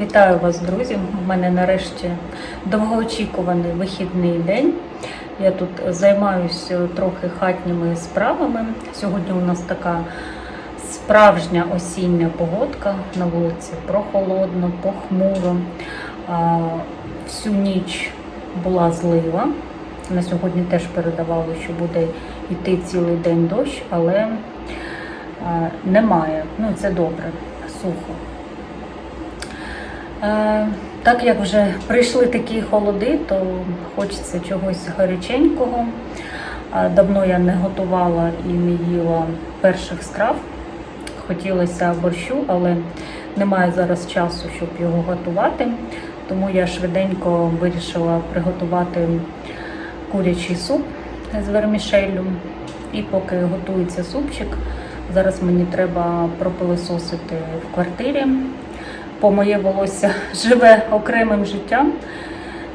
Вітаю вас, друзі! У мене нарешті довгоочікуваний вихідний день. Я тут займаюся трохи хатніми справами. Сьогодні у нас така справжня осіння погодка на вулиці. Прохолодно, похмуро. Всю ніч була злива. На сьогодні теж передавали, що буде йти цілий день дощ, але немає. Ну це добре, сухо. Е, Так як вже прийшли такі холоди, то хочеться чогось гаряченького. Давно я не готувала і не їла перших страв. Хотілося борщу, але немає зараз часу, щоб його готувати. Тому я швиденько вирішила приготувати курячий суп з вермішеллю. І поки готується супчик, зараз мені треба пропилисосити в квартирі бо моє волосся живе окремим життям,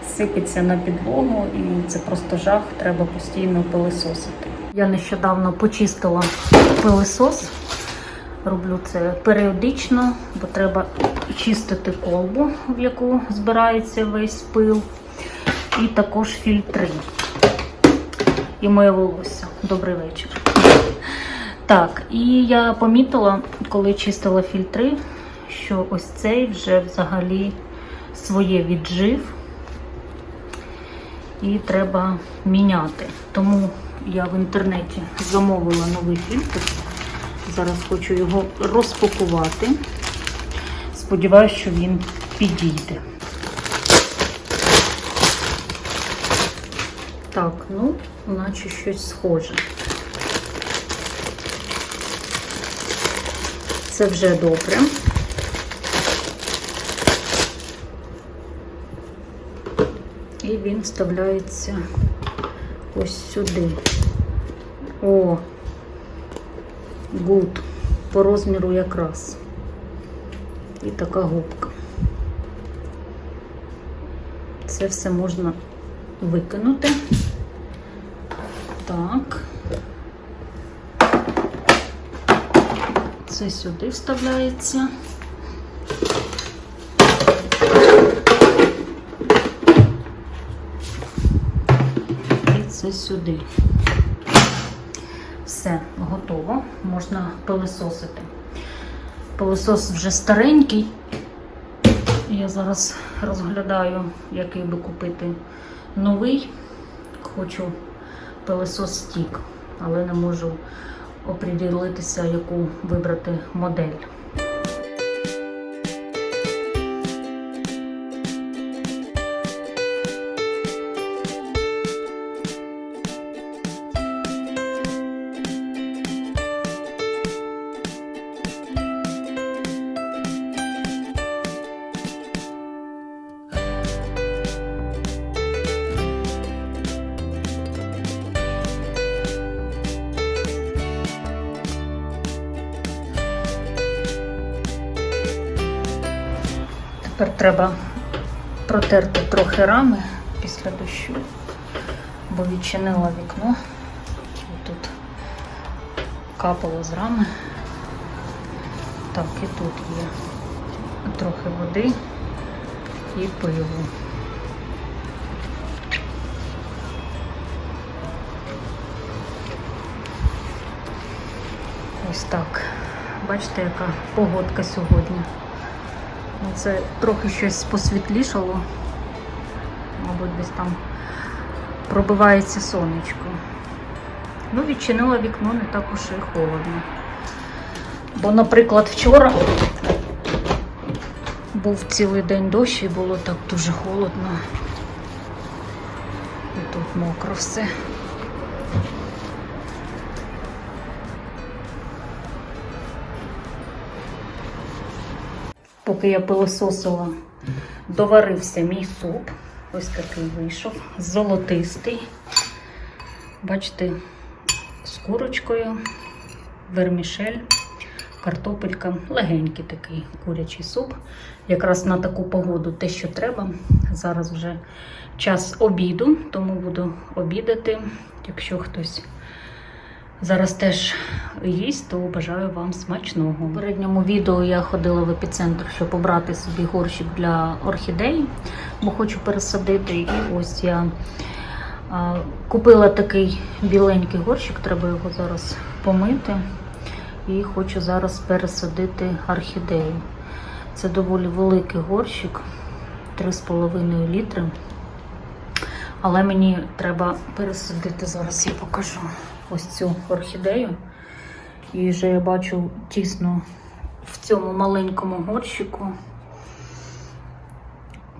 сипеться на підлогу, і це просто жах, треба постійно пилисосити. Я нещодавно почистила пилисос. Роблю це періодично, бо треба чистити колбу, в яку збирається весь пил, і також фільтри. І моє волосся. Добрий вечір. Так, і я помітила, коли чистила фільтри, що ось цей вже взагалі своє віджив і треба міняти. Тому я в інтернеті замовила новий фільтр. Зараз хочу його розпакувати. Сподіваюся, що він підійде. Так, ну, наче щось схоже. Це вже добре. Він вставляється ось сюди. О, гуд. По розміру якраз. І така губка. Це все можна викинути. Так. Це сюди вставляється. І це сюди. Все, готово. Можна пилисосити. Пилисос вже старенький. Я зараз розглядаю, який би купити новий. Хочу пилисос стік, але не можу оприділитися, яку вибрати модель. Треба протерти трохи рами після дощу, бо відчинила вікно. І тут капало з рами. Так, і тут є трохи води і пиво. Ось так. Бачите, яка погодка сьогодні. Ну, Це трохи щось посвітлішало. Мабуть, десь там пробивається сонечко. Ну, відчинила вікно не так уж і холодно. Бо, наприклад, вчора був цілий день дощ і було так дуже холодно. І тут мокро все. Поки я пилососила, доварився мій суп. Ось такий вийшов, золотистий. Бачите, з курочкою, вермішель, картопелька, легенький такий курячий суп. Якраз на таку погоду те, що треба. Зараз вже час обіду, тому буду обідати. Якщо хтось зараз теж їсть, то бажаю вам смачного. У передньому відео я ходила в епіцентр, щоб обрати собі горщик для орхідей, бо хочу пересадити. І ось я купила такий біленький горщик, треба його зараз помити. І хочу зараз пересадити орхідею. Це доволі великий горщик, 3,5 літри. Але мені треба пересадити зараз, я покажу ось цю орхідею. І вже я бачу тісно в цьому маленькому горщику.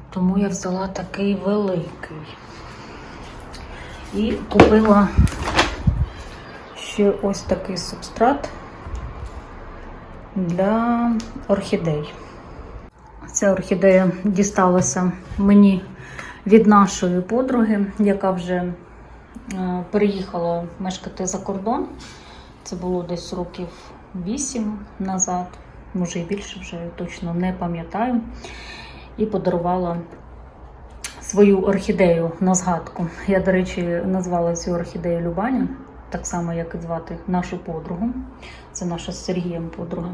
Тому я взяла такий великий. І купила ще ось такий субстрат для орхідей. Ця орхідея дісталася мені від нашої подруги, яка вже е, переїхала мешкати за кордон. Це було десь років 8 назад, може і більше вже точно не пам'ятаю. І подарувала свою орхідею на згадку. Я, до речі, назвала цю орхідею Любаня, так само, як і звати нашу подругу. Це наша з Сергієм подруга.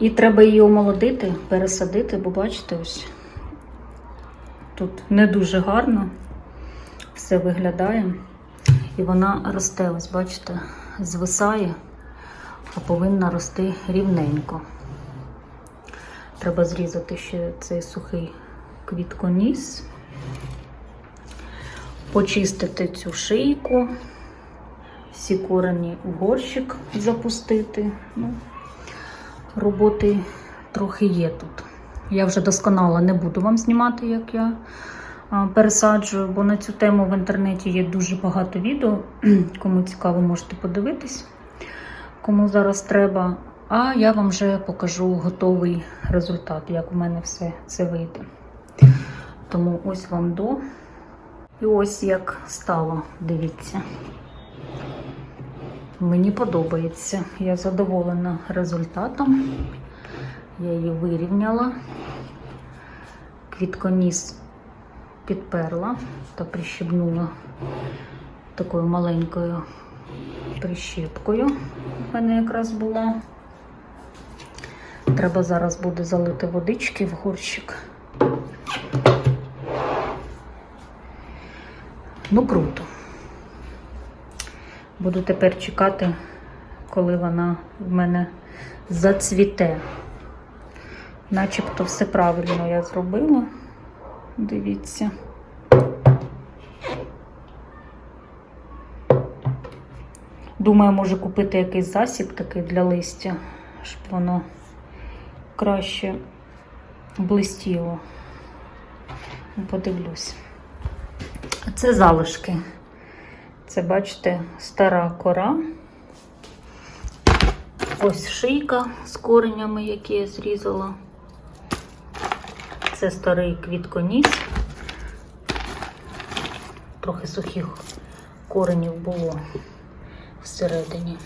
І треба її омолодити, пересадити, бо бачите, ось тут не дуже гарно все виглядає. І вона росте, ось бачите, звисає, а повинна рости рівненько. Треба зрізати ще цей сухий квітконіс, почистити цю шийку, всі корені в горщик запустити. Ну, роботи трохи є тут. Я вже досконало не буду вам знімати, як я пересаджую, бо на цю тему в інтернеті є дуже багато відео. Кому цікаво, можете подивитись, кому зараз треба. А я вам вже покажу готовий результат, як у мене все це вийде. Тому ось вам до. І ось як стало, дивіться. Мені подобається. Я задоволена результатом. Я її вирівняла, квітконіс підперла та прищебнула такою маленькою прищіпкою. У мене якраз була. Треба зараз буде залити водички в горщик. Ну, круто. Буду тепер чекати, коли вона в мене зацвіте. Начебто все правильно я зробила. Дивіться. Думаю, можу купити якийсь засіб такий для листя, щоб воно краще блистіло. Ну, Подивлюсь. Це залишки. Це, бачите, стара кора. Ось шийка з коренями, які я зрізала. Це старий квітконіс. Трохи сухих коренів було всередині.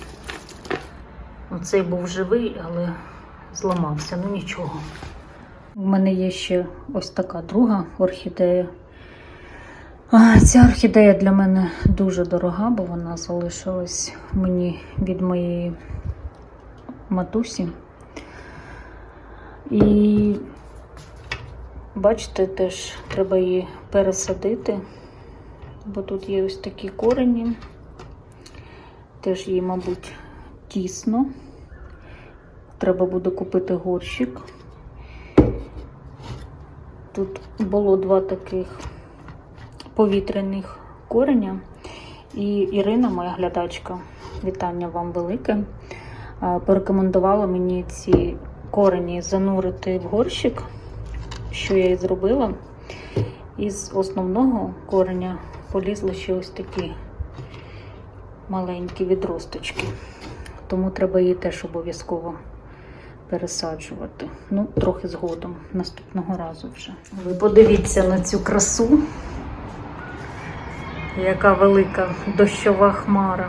Оцей був живий, але зламався, ну нічого. У мене є ще ось така друга орхідея. Ця орхідея для мене дуже дорога, бо вона залишилась мені від моєї матусі. І бачите, теж треба її пересадити, бо тут є ось такі корені. Теж їй, мабуть, тісно. Треба буде купити горщик. Тут було два таких повітряних кореня. І Ірина, моя глядачка, вітання вам велике, е, порекомендувала мені ці корені занурити в горщик, що я і зробила. Із основного кореня полізли ще ось такі маленькі відросточки. Тому треба її теж обов'язково пересаджувати. Ну, трохи згодом, наступного разу вже. Ви подивіться на цю красу. Яка велика дощова хмара.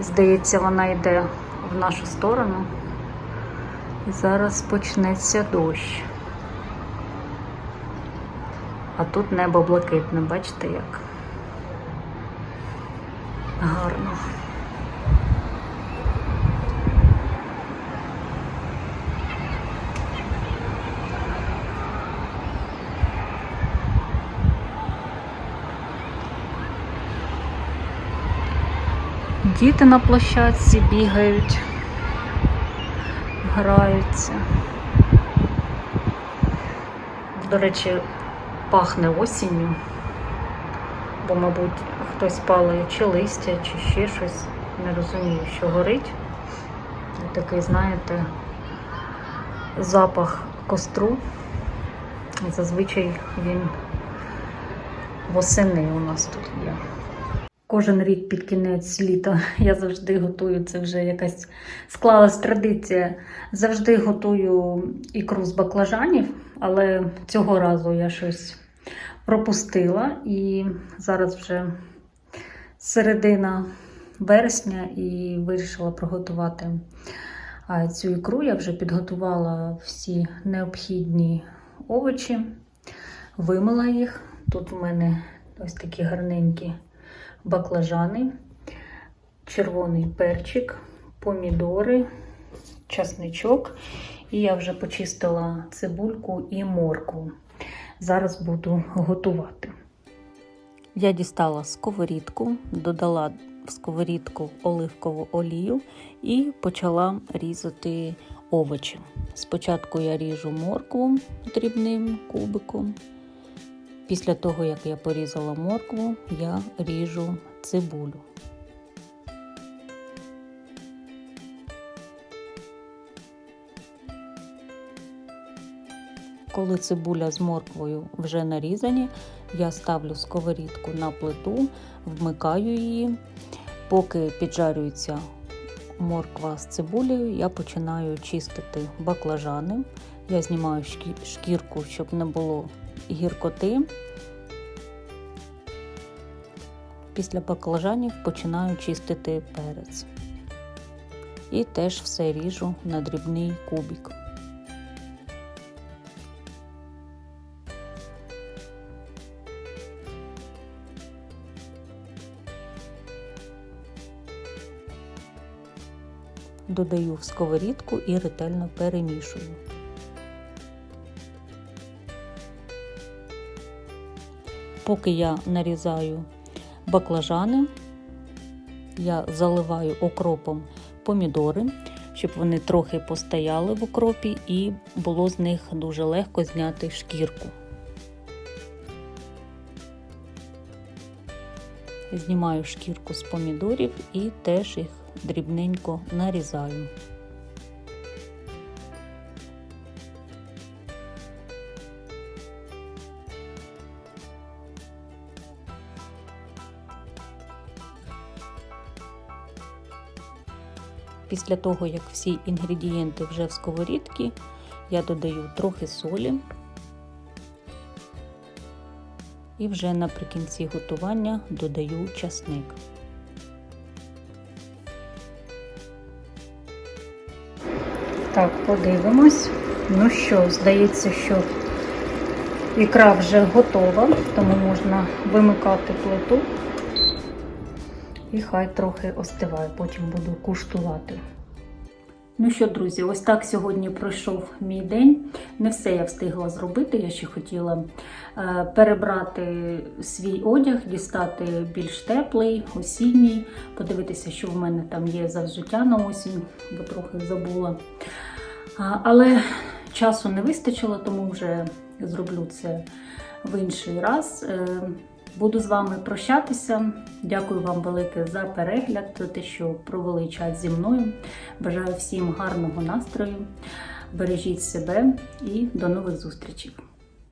Здається, вона йде в нашу сторону. І зараз почнеться дощ. А тут небо блакитне, бачите як? гарно. Діти на площадці бігають, граються. До речі, пахне осінню, бо, мабуть, хтось палить чи листя, чи ще щось. Не розумію, що горить. Такий, знаєте, запах костру. Зазвичай він восени у нас тут є. Кожен рік під кінець літа я завжди готую. Це вже якась склалась традиція. Завжди готую ікру з баклажанів, але цього разу я щось пропустила. І зараз вже середина вересня і вирішила приготувати цю ікру. Я вже підготувала всі необхідні овочі, вимила їх. Тут в мене ось такі гарненькі баклажани, червоний перчик, помідори, часничок. І я вже почистила цибульку і моркву. Зараз буду готувати. Я дістала сковорідку, додала в сковорідку оливкову олію і почала різати овочі. Спочатку я ріжу моркву дрібним кубиком. Після того, як я порізала моркву, я ріжу цибулю. Коли цибуля з морквою вже нарізані, я ставлю сковорідку на плиту, вмикаю її. Поки піджарюється морква з цибулею, я починаю чистити баклажани. Я знімаю шкірку, щоб не було гіркоти. Після баклажанів починаю чистити перець. І теж все ріжу на дрібний кубик. Додаю в сковорідку і ретельно перемішую. Поки я нарізаю баклажани, я заливаю окропом помідори, щоб вони трохи постояли в окропі і було з них дуже легко зняти шкірку. Знімаю шкірку з помідорів і теж їх дрібненько нарізаю. Після того, як всі інгредієнти вже в сковорідці, я додаю трохи солі. І вже наприкінці готування додаю часник. Так, подивимось. Ну що, здається, що ікра вже готова, тому можна вимикати плиту. І хай трохи остиває, потім буду куштувати. Ну що, друзі, ось так сьогодні пройшов мій день. Не все я встигла зробити. Я ще хотіла е, перебрати свій одяг, дістати більш теплий, осінній, подивитися, що в мене там є за взуття на осінь, бо трохи забула. Але часу не вистачило, тому вже зроблю це в інший раз. Буду з вами прощатися. Дякую вам велике за перегляд, за те, що провели час зі мною. Бажаю всім гарного настрою. Бережіть себе і до нових зустрічей!